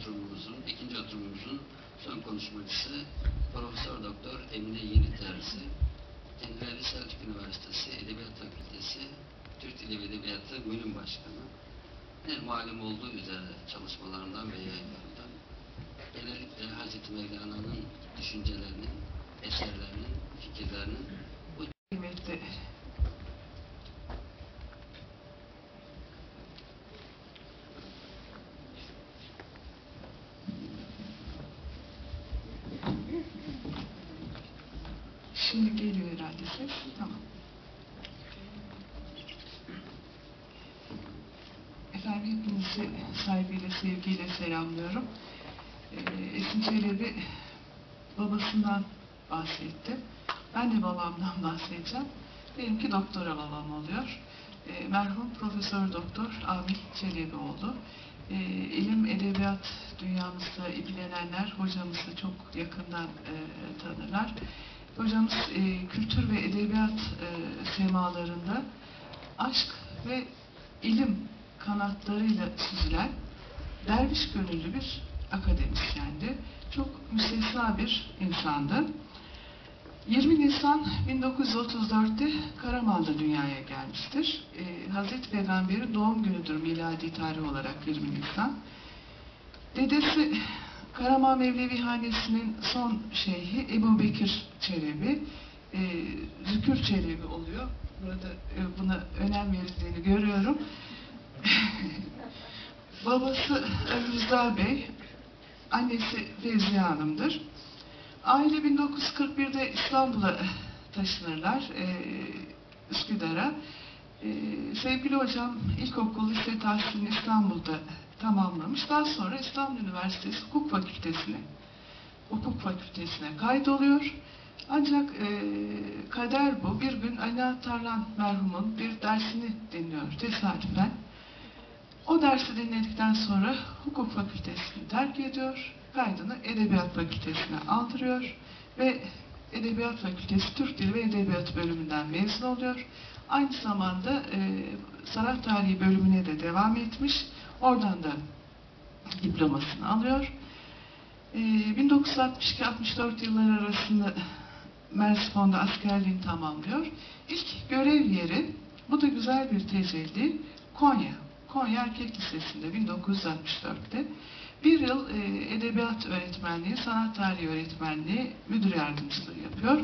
oturumumuzun, ikinci oturumumuzun son konuşmacısı Profesör Doktor Emine Yeni Terzi. Kendileri Selçuk Üniversitesi Edebiyat Fakültesi Türk Dili ve Edebiyatı Bölüm Başkanı. Ne malum olduğu üzere çalışmalarından ve yayınlarından genellikle Hazreti Mevlana'nın düşüncelerinin, eserlerinin, fikirlerinin bu Kıymetli sevgiyle selamlıyorum. Ee, Esin Çelebi babasından bahsetti. Ben de babamdan bahsedeceğim. Benimki doktora babam oluyor. E, merhum Profesör Doktor Ahmet Çelebioğlu. E, ilim edebiyat dünyamızda ilgilenenler hocamızı çok yakından e, tanırlar. Hocamız e, kültür ve edebiyat e, semalarında aşk ve ilim kanatlarıyla süzülen derviş gönüllü bir akademisyendi. Çok müstesna bir insandı. 20 Nisan 1934'te Karaman'da dünyaya gelmiştir. Ee, Hazreti Peygamber'in doğum günüdür miladi tarih olarak 20 Nisan. Dedesi Karaman Mevlevi Hanesi'nin son şeyhi Ebu Bekir Çelebi, e, Zükür Çelebi oluyor. Burada e, buna önem verildiğini görüyorum. Babası Rıza Bey, annesi Fevziye Hanım'dır. Aile 1941'de İstanbul'a taşınırlar, e, Üsküdar'a. E, sevgili hocam ilkokul lise tahsilini İstanbul'da tamamlamış. Daha sonra İstanbul Üniversitesi Hukuk Fakültesine Hukuk Fakültesine kaydoluyor. Ancak e, kader bu. Bir gün Ali Tarlan merhumun bir dersini dinliyor tesadüfen. O dersi dinledikten sonra hukuk fakültesini terk ediyor. Kaydını Edebiyat Fakültesine aldırıyor ve Edebiyat Fakültesi Türk Dili ve Edebiyat bölümünden mezun oluyor. Aynı zamanda e, sanat tarihi bölümüne de devam etmiş. Oradan da diplomasını alıyor. E, 1962-64 yılları arasında Merzifon'da askerliğini tamamlıyor. İlk görev yeri, bu da güzel bir tecelli, Konya. Konya Erkek Lisesi'nde 1964'te bir yıl e, edebiyat öğretmenliği, sanat tarihi öğretmenliği, müdür yardımcılığı yapıyor.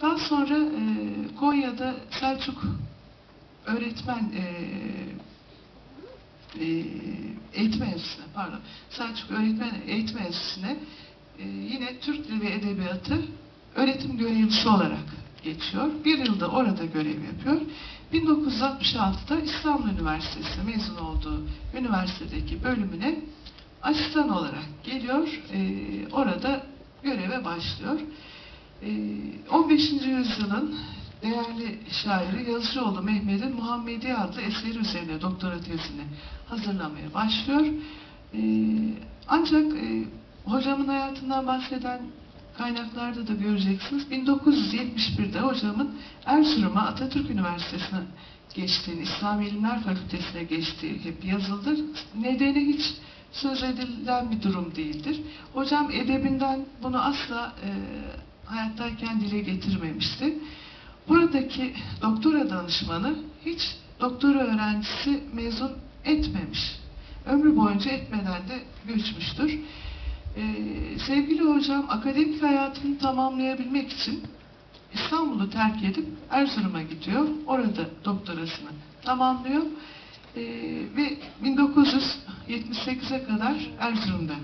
Daha sonra e, Konya'da Selçuk öğretmen e, e, eğitim enstitüsüne, pardon, Selçuk öğretmen eğitim enstitüsüne e, yine Türk Dili ve Edebiyatı öğretim görevlisi olarak geçiyor. Bir yılda orada görev yapıyor. 1966'da İstanbul Üniversitesi mezun olduğu üniversitedeki bölümüne asistan olarak geliyor. Ee, orada göreve başlıyor. Ee, 15. yüzyılın değerli şairi Yazıcıoğlu Mehmet'in Muhammedi adlı eseri üzerine doktora tezini hazırlamaya başlıyor. Ee, ancak e, hocamın hayatından bahseden kaynaklarda da göreceksiniz. 1971'de hocamın Erzurum'a Atatürk Üniversitesi'ne geçtiğini, İslam İlimler Fakültesi'ne geçtiği hep yazıldı. Nedeni hiç söz edilen bir durum değildir. Hocam edebinden bunu asla e, hayattayken dile getirmemişti. Buradaki doktora danışmanı hiç doktora öğrencisi mezun etmemiş. Ömrü boyunca etmeden de göçmüştür. Ee, sevgili hocam akademik hayatını tamamlayabilmek için İstanbul'u terk edip Erzurum'a gidiyor. Orada doktorasını tamamlıyor. Ee, ve 1978'e kadar Erzurum'da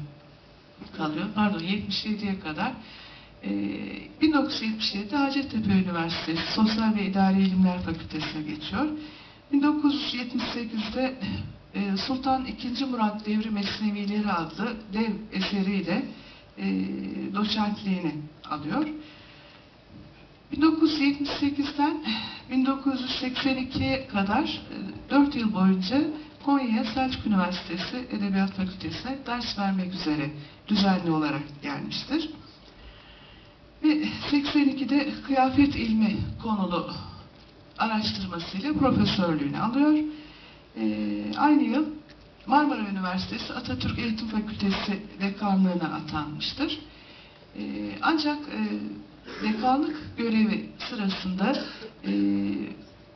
kalıyor. Pardon 77'ye kadar. Ee, 1977'de Hacettepe Üniversitesi Sosyal ve İdari İlimler Fakültesi'ne geçiyor. 1978'de e, Sultan II. Murat Devri Mesnevileri adlı dev eseriyle e, doçentliğini alıyor. 1978'den 1982'ye kadar 4 yıl boyunca Konya Selçuk Üniversitesi Edebiyat Fakültesi'ne ders vermek üzere düzenli olarak gelmiştir. Ve 82'de kıyafet ilmi konulu araştırmasıyla profesörlüğünü alıyor. Ee, aynı yıl Marmara Üniversitesi Atatürk Eğitim Fakültesi dekanlığına atanmıştır. E, ancak e, dekanlık görevi sırasında e,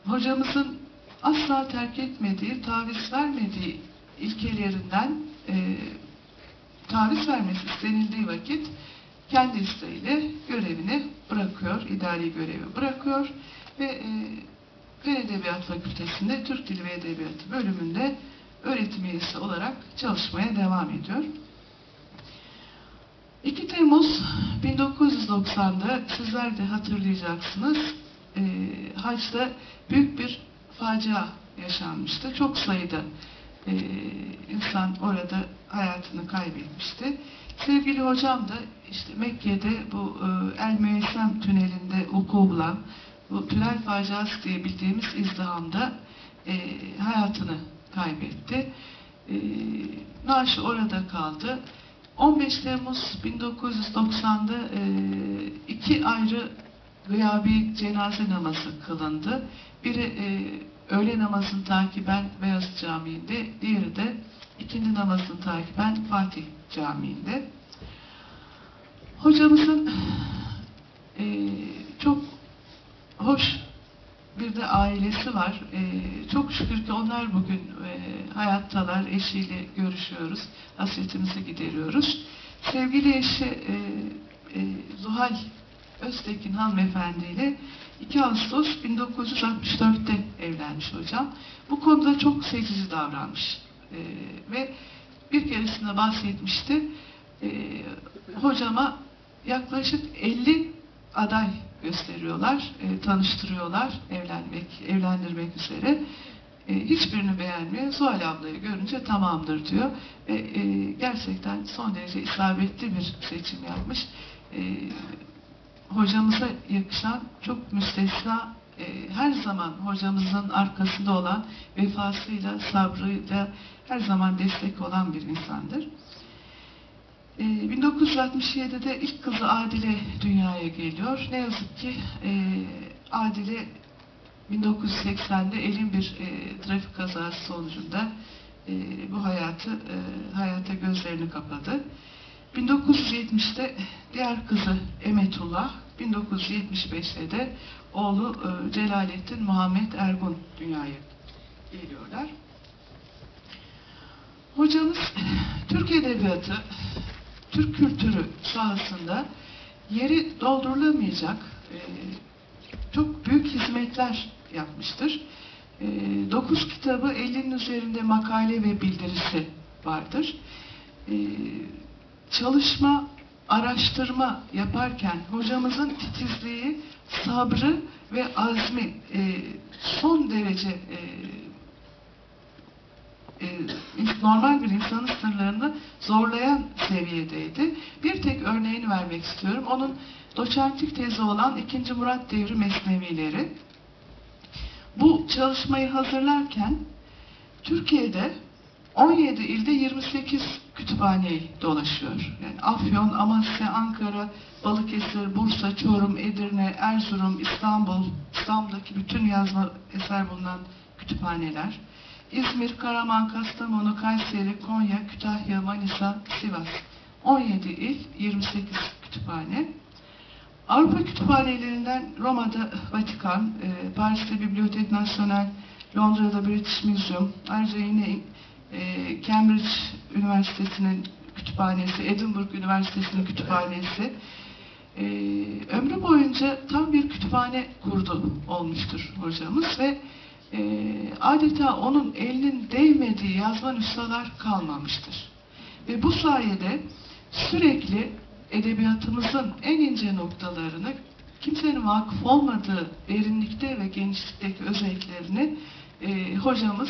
hocamızın asla terk etmediği, taviz vermediği ilkelerinden e, taviz vermesi istenildiği vakit kendi isteğiyle görevini bırakıyor, idari görevi bırakıyor ve e, Fen Edebiyat Fakültesi'nde Türk Dili ve Edebiyatı bölümünde öğretim üyesi olarak çalışmaya devam ediyor. 2 Temmuz 1990'da sizler de hatırlayacaksınız e, Haç'ta büyük bir facia yaşanmıştı. Çok sayıda e, insan orada hayatını kaybetmişti. Sevgili hocam da işte Mekke'de bu e, El Müessem tünelinde vuku bulan bu tünel faciası diye bildiğimiz izdihamda e, hayatını kaybetti. E, naaşı orada kaldı. 15 Temmuz 1990'da e, iki ayrı gıyabi cenaze namazı kılındı. Biri e, öğle namazını takiben Beyaz Camii'nde, diğeri de ikindi namazını takiben Fatih Camii'nde. Hocamızın e, hoş bir de ailesi var. E, çok şükür ki onlar bugün e, hayattalar. Eşiyle görüşüyoruz. Hasretimizi gideriyoruz. Sevgili eşi e, e, Zuhal Öztekin hanımefendiyle 2 Ağustos 1964'te evlenmiş hocam. Bu konuda çok seçici davranmış. E, ve bir keresinde bahsetmişti. E, hocama yaklaşık 50 aday gösteriyorlar, e, tanıştırıyorlar evlenmek, evlendirmek üzere. E, hiçbirini beğenmiyor. Zuhal ablayı görünce tamamdır diyor. Ve e, gerçekten son derece isabetli bir seçim yapmış. E, hocamıza yakışan çok müstesna e, her zaman hocamızın arkasında olan vefasıyla, sabrıyla her zaman destek olan bir insandır. E, 1967'de ilk kızı Adile dünyaya geliyor. Ne yazık ki e, Adile 1980'de elin bir e, trafik kazası sonucunda e, bu hayatı hayata gözlerini kapadı. 1970'te diğer kızı Emetullah, 1975'te de oğlu Celalettin Muhammed Ergun dünyaya geliyorlar. Hocamız Türk Edebiyatı, Türk kültürü sahasında yeri doldurulamayacak e, çok büyük hizmetler yapmıştır. E, dokuz kitabı, 50'nin üzerinde makale ve bildirisi vardır. E, çalışma, araştırma yaparken hocamızın titizliği, sabrı ve azmi e, son derece normal bir insanın sınırlarını zorlayan seviyedeydi. Bir tek örneğini vermek istiyorum. Onun doçentlik tezi olan 2. Murat Devri Mesnevileri. Bu çalışmayı hazırlarken Türkiye'de 17 ilde 28 kütüphaneyi dolaşıyor. Yani Afyon, Amasya, Ankara, Balıkesir, Bursa, Çorum, Edirne, Erzurum, İstanbul, İstanbul'daki bütün yazma eser bulunan kütüphaneler. İzmir, Karaman, Kastamonu, Kayseri, Konya, Kütahya, Manisa, Sivas. 17 il, 28 kütüphane. Avrupa kütüphanelerinden Roma'da Vatikan, e, Paris'te Bibliotek Nasyonel, Londra'da British Museum, ayrıca yine e, Cambridge Üniversitesi'nin kütüphanesi, Edinburgh Üniversitesi'nin kütüphanesi. E, ömrü boyunca tam bir kütüphane kurdu olmuştur hocamız ve e, adeta onun elinin değmediği yazma nüshalar kalmamıştır. Ve bu sayede sürekli edebiyatımızın en ince noktalarını kimsenin vakıf olmadığı derinlikte ve genişlikteki özelliklerini e, hocamız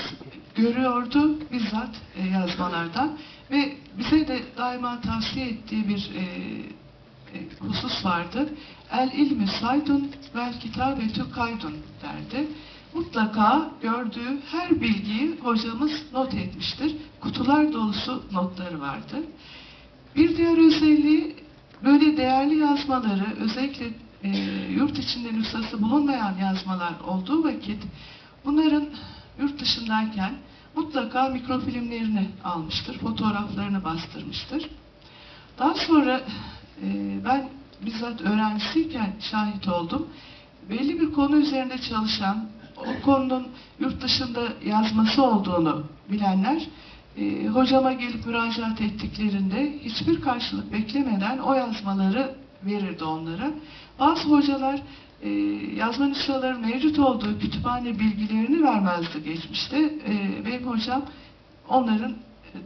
görüyordu bizzat e, yazmalardan ve bize de daima tavsiye ettiği bir e, e, husus vardır. El ilmi saydun vel kitabetü kaydun derdi. Mutlaka gördüğü her bilgiyi hocamız not etmiştir. Kutular dolusu notları vardır. Bir diğer özelliği böyle değerli yazmaları özellikle e, yurt içinde nüshası bulunmayan yazmalar olduğu vakit bunların yurt dışındayken mutlaka mikrofilmlerini almıştır, fotoğraflarını bastırmıştır. Daha sonra e, ben bizzat öğrencisiyken şahit oldum. Belli bir konu üzerinde çalışan, o konunun yurt dışında yazması olduğunu bilenler e, hocama gelip müracaat ettiklerinde hiçbir karşılık beklemeden o yazmaları verirdi onlara. Bazı hocalar e, yazma nüshaların mevcut olduğu kütüphane bilgilerini vermezdi geçmişte. E, benim hocam onların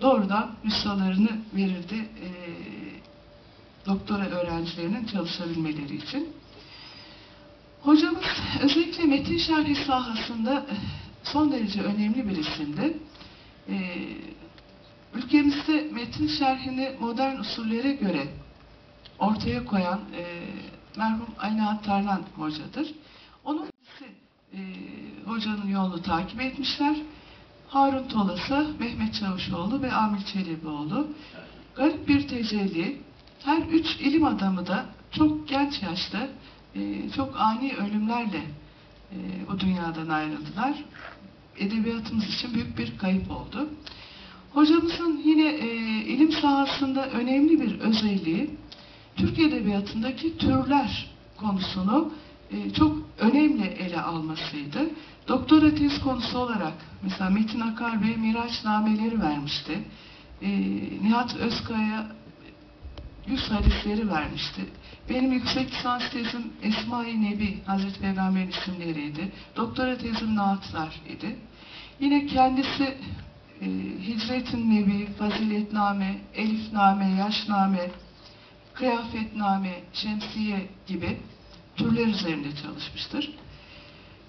doğrudan nüshalarını verirdi e, doktora öğrencilerinin çalışabilmeleri için. Hocamız özellikle metin şerhi sahasında eh, son derece önemli bir isimdi. Ee, ülkemizde metin şerhini modern usullere göre ortaya koyan e, merhum Nihat Tarlan hocadır. Onun e, hocanın yolunu takip etmişler. Harun Tolasa, Mehmet Çavuşoğlu ve Amil Çelebioğlu. Garip bir tecelli. Her üç ilim adamı da çok genç yaşta çok ani ölümlerle e, bu dünyadan ayrıldılar. Edebiyatımız için büyük bir kayıp oldu. Hocamızın yine e, ilim sahasında önemli bir özelliği Türk Edebiyatı'ndaki türler konusunu e, çok önemli ele almasıydı. Doktora tez konusu olarak mesela Metin Akar Bey Miraçnameleri vermişti. E, Nihat Özkaya yüz hadisleri vermişti. Benim yüksek lisans tezim Esma-i Nebi, Hazreti Peygamber'in isimleriydi. Doktora tezim Naatlar idi. Yine kendisi e, Hicret-i Nebi, Faziletname, Elifname, Yaşname, Kıyafetname, Şemsiye gibi türler üzerinde çalışmıştır.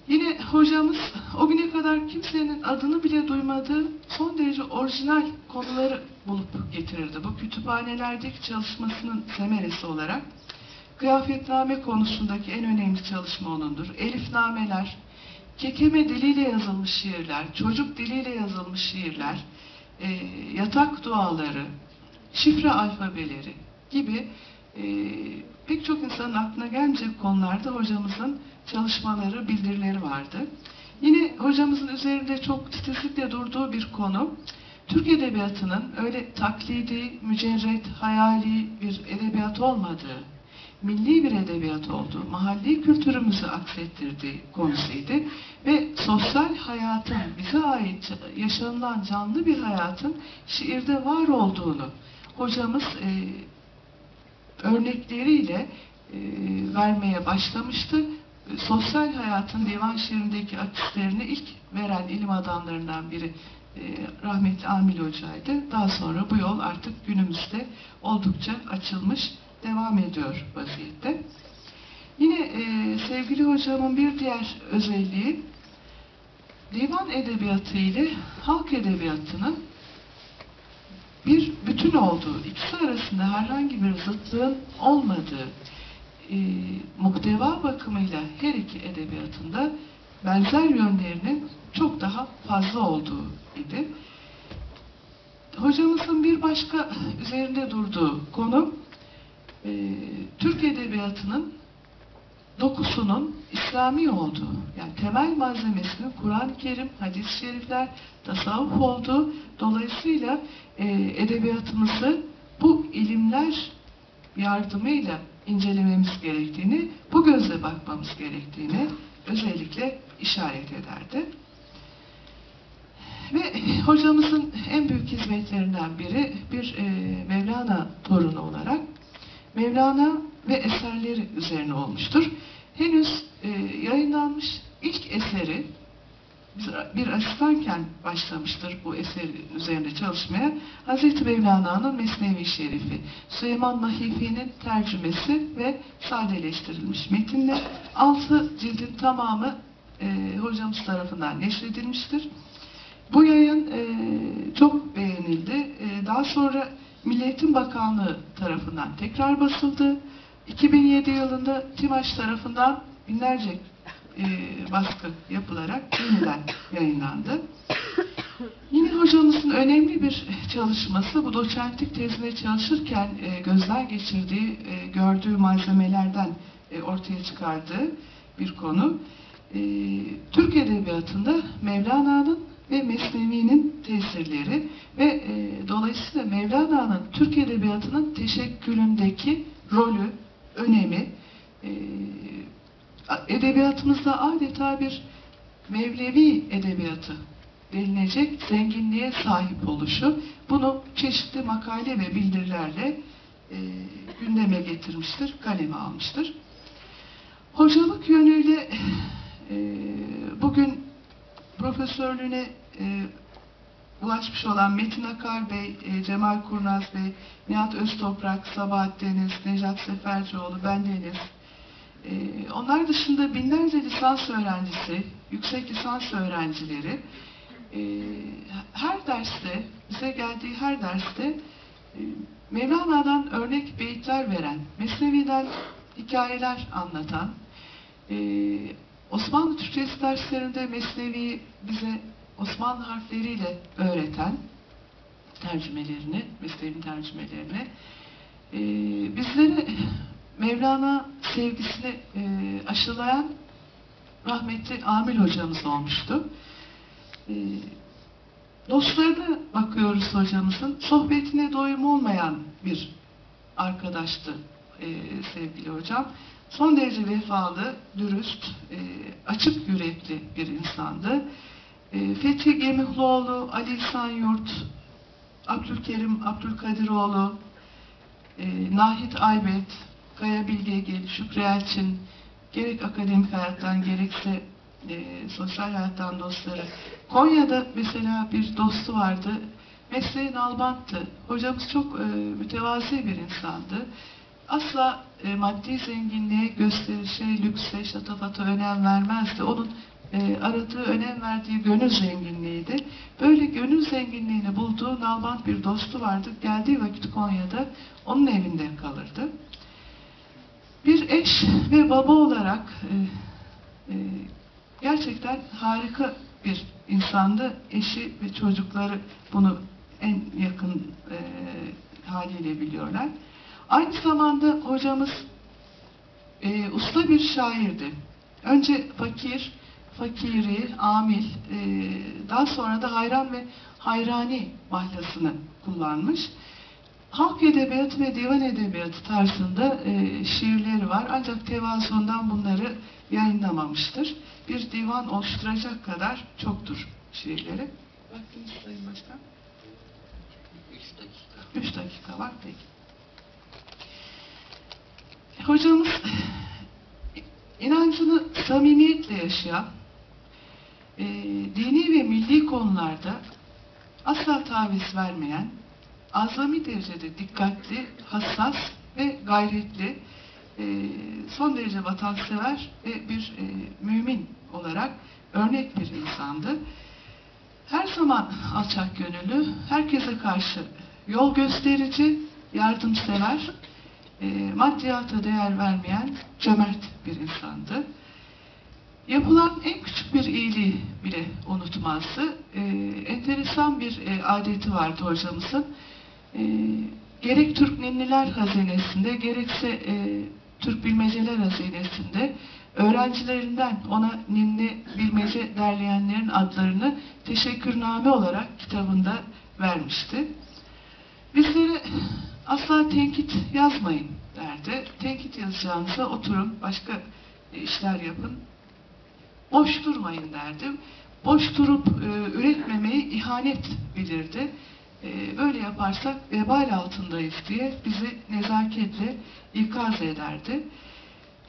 Yine hocamız o güne kadar kimsenin adını bile duymadığı son derece orijinal konuları bulup getirirdi. Bu kütüphanelerdeki çalışmasının semeresi olarak kıyafetname konusundaki en önemli çalışma onundur. Elifnameler, kekeme diliyle yazılmış şiirler, çocuk diliyle yazılmış şiirler, e, yatak duaları, şifre alfabeleri gibi e, pek çok insanın aklına gelmeyecek konularda hocamızın çalışmaları, bildirileri vardı. Yine hocamızın üzerinde çok titizlikle durduğu bir konu, Türk Edebiyatı'nın öyle taklidi, mücerret, hayali bir edebiyat olmadığı, milli bir edebiyat olduğu, mahalli kültürümüzü aksettirdiği konusuydu. Ve sosyal hayatın, bize ait yaşanılan canlı bir hayatın şiirde var olduğunu hocamız e, örnekleriyle e, vermeye başlamıştı. E, Sosyal hayatın divan şiirindeki akislerini ilk veren ilim adamlarından biri e, rahmetli Amil Hoca'ydı. Daha sonra bu yol artık günümüzde oldukça açılmış, devam ediyor vaziyette. Yine e, sevgili hocamın bir diğer özelliği divan edebiyatı ile halk edebiyatının bir bütün olduğu, ikisi arasında herhangi bir zıtlığın olmadığı, e, muhteva bakımıyla her iki edebiyatında benzer yönlerinin çok daha fazla olduğu idi. Hocamızın bir başka üzerinde durduğu konu, e, Türk Edebiyatı'nın dokusunun İslami olduğu, yani temel malzemesinin Kur'an-ı Kerim, hadis-i şerifler, tasavvuf olduğu, dolayısıyla e, edebiyatımızı bu ilimler yardımıyla incelememiz gerektiğini, bu gözle bakmamız gerektiğini özellikle işaret ederdi. Ve hocamızın en büyük hizmetlerinden biri bir e, Mevlana torunu olarak Mevlana ve eserleri üzerine olmuştur. Henüz e, yayınlanmış ilk eseri bir asistanken başlamıştır bu eserin üzerinde çalışmaya. Hazreti Mevlana'nın Mesnevi Şerifi, Süleyman Nahifi'nin tercümesi ve sadeleştirilmiş metinle altı cildin tamamı e, hocamız tarafından neşredilmiştir. Bu yayın e, çok beğenildi. E, daha sonra Milli Eğitim Bakanlığı tarafından tekrar basıldı. 2007 yılında TİMAŞ tarafından binlerce e, baskı yapılarak yeniden yayınlandı. Yine hocamızın önemli bir çalışması bu doçentlik tezine çalışırken e, gözden geçirdiği, e, gördüğü malzemelerden e, ortaya çıkardığı bir konu. E, Türk Edebiyatı'nda Mevlana'nın ve Mesnevi'nin tesirleri ve e, dolayısıyla Mevlana'nın Türk Edebiyatı'nın teşekkülündeki rolü, önemi, e, edebiyatımızda adeta bir Mevlevi edebiyatı denilecek zenginliğe sahip oluşu, bunu çeşitli makale ve bildirilerle e, gündeme getirmiştir, kaleme almıştır. Hocalık yönüyle e, bugün profesörlüğüne e, ulaşmış olan Metin Akar Bey, e, Cemal Kurnaz Bey, Nihat Öztoprak, Sabahat Deniz, Necat Sefercioğlu, bendeniz. E, onlar dışında binlerce lisans öğrencisi, yüksek lisans öğrencileri e, her derste, bize geldiği her derste e, Mevlana'dan örnek beyitler veren, Mesnevi'den hikayeler anlatan, e, Osmanlı Türkçesi derslerinde Mesnevi bize Osmanlı harfleriyle öğreten tercümelerini, Mesnevi tercümelerini e, bizlere Mevlana sevgisini e, aşılayan rahmetli Amil hocamız olmuştu. E, dostlarına bakıyoruz hocamızın. Sohbetine doyum olmayan bir arkadaştı e, sevgili hocam. Son derece vefalı, dürüst, e, açık yürekli bir insandı. E, Fethi Gemihloğlu, Ali İhsan Yurt, Abdülkerim Abdülkadiroğlu, e, Nahit Aybet, Kaya Bilgegil, Şükrü Elçin, gerek akademik hayattan gerekse e, sosyal hayattan dostları. Konya'da mesela bir dostu vardı. Mesleği nalbanttı. Hocamız çok e, mütevazi bir insandı. Asla e, maddi zenginliğe, gösterişe, lükse, şatafata önem vermezdi. Onun e, aradığı, önem verdiği gönül zenginliğiydi. Böyle gönül zenginliğini bulduğu nalbant bir dostu vardı. Geldiği vakit Konya'da onun evinde kalırdı. Bir eş ve baba olarak e, e, gerçekten harika bir insandı. Eşi ve çocukları bunu en yakın e, haliyle biliyorlar. Aynı zamanda hocamız e, usta bir şairdi. Önce fakir, fakiri, amil, e, daha sonra da hayran ve hayrani mahlasını kullanmış. Halk edebiyatı ve divan edebiyatı tarzında e, şiirleri var ancak tevazundan bunları yayınlamamıştır. Bir divan oluşturacak kadar çoktur şiirleri. Vaktiniz Sayın Başkan. 3 dakika. Üç dakika var peki. Hocamız inancını samimiyetle yaşayan, e, dini ve milli konularda asla taviz vermeyen, azami derecede dikkatli, hassas ve gayretli, e, son derece vatansever ve bir e, mümin olarak örnek bir insandı. Her zaman alçak gönüllü, herkese karşı yol gösterici, yardımsever, e, maddiyata değer vermeyen cömert bir insandı. Yapılan en küçük bir iyiliği bile unutmazdı. E, enteresan bir e, adeti vardı hocamızın. E, gerek Türk Ninniler Hazinesi'nde gerekse e, Türk Bilmeceler Hazinesi'nde öğrencilerinden ona ninni bilmece derleyenlerin adlarını teşekkürname olarak kitabında vermişti. Bizlere asla tenkit yazmayın derdi. Tenkit yazacağınıza oturun, başka işler yapın. Boş durmayın derdim. Boş durup e, üretmemeyi ihanet bilirdi. E, böyle yaparsak vebal altındayız diye bizi nezaketle ikaz ederdi.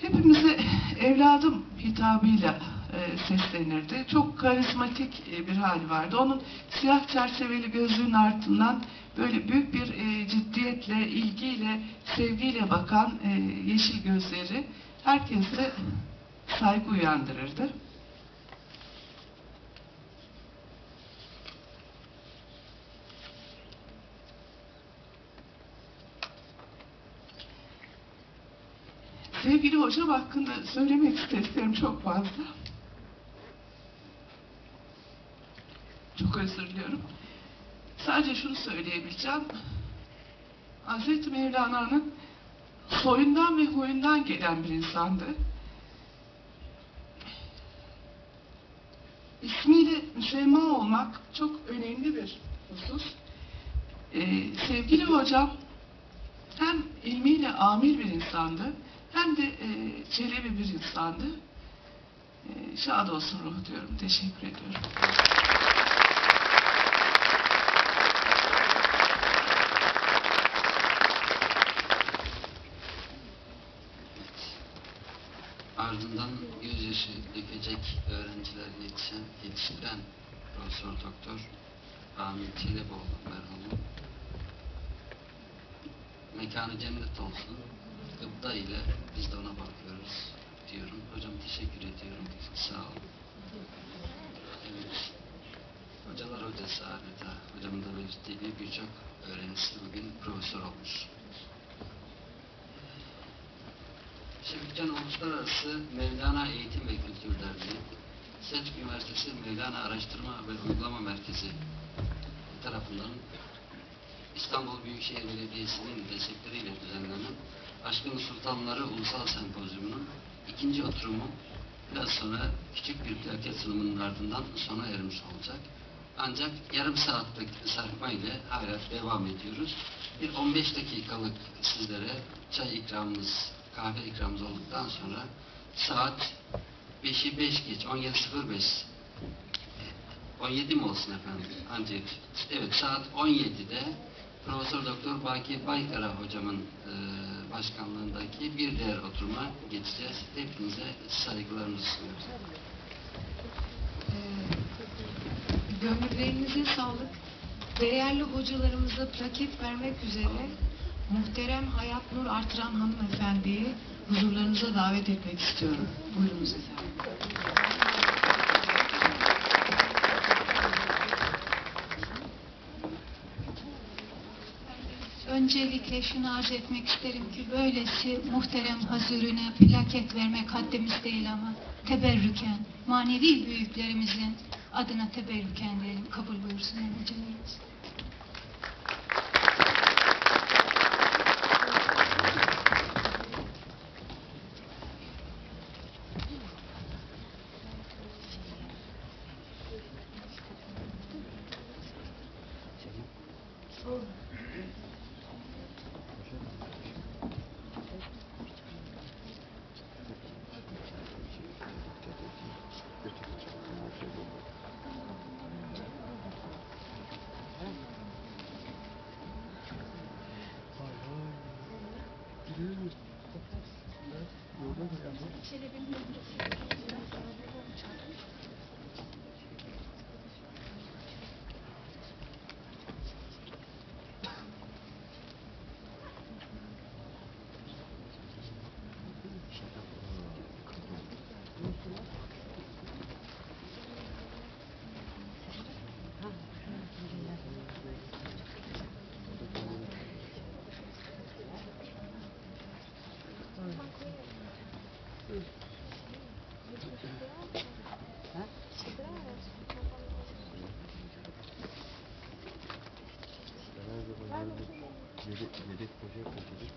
Hepimize evladım hitabıyla e, seslenirdi. Çok karizmatik e, bir hali vardı. Onun siyah çerçeveli gözlüğün ardından böyle büyük bir e, ciddiyetle, ilgiyle, sevgiyle bakan yeşil gözleri herkese saygı uyandırırdı. Sevgili hocam hakkında söylemek istediklerim çok fazla. Çok özür diliyorum. Sadece şunu söyleyebileceğim. Hazreti Mevlana'nın soyundan ve huyundan gelen bir insandı. İsmiyle müsemma olmak çok önemli bir husus. Ee, sevgili hocam hem ilmiyle amir bir insandı hem de e, çelebi bir insandı. E, şad olsun ruhu diyorum. Teşekkür ediyorum. Ardından gözyaşı dökecek öğrenciler yetişen, yetiştiren Profesör Doktor Ahmet Çeleboğlu merhumu. Mekanı cennet olsun. Gıpta ile biz de ona bakıyoruz diyorum. Hocam teşekkür ediyorum. Sağ olun. Evet. Hocalar hocası adeta. Hocamın da belirttiği birçok öğrencisi bugün profesör olmuş. Şevket Uluslararası Mevlana Eğitim ve Kültür Derneği, Selçuk Üniversitesi Mevlana Araştırma ve Uygulama Merkezi tarafından İstanbul Büyükşehir Belediyesi'nin destekleriyle düzenlenen Aşkın Sultanları Ulusal Sempozyumu'nun ikinci oturumu biraz sonra küçük bir plaket sunumunun ardından sona ermiş olacak. Ancak yarım saatlik sarkma ile hala devam ediyoruz. Bir 15 dakikalık sizlere çay ikramımız, kahve ikramımız olduktan sonra saat 5'i 5 geç, 17.05 17 mi olsun efendim? Ancak evet saat 17'de Profesör Doktor Baki Baykara hocamın e, başkanlığındaki bir diğer oturuma geçeceğiz. Hepinize saygılarımızı sunuyoruz. Ee, Gönüllerinize sağlık. Değerli hocalarımıza plaket vermek üzere muhterem Hayat Nur Artıran hanımefendiyi huzurlarınıza davet etmek istiyorum. Buyurunuz efendim. Öncelikle şunu arz etmek isterim ki böylesi muhterem hazırına plaket vermek haddimiz değil ama teberrüken, manevi büyüklerimizin adına teberrüken diyelim. Kabul buyursun Sayın hocalarımız. contribuer, contribuer.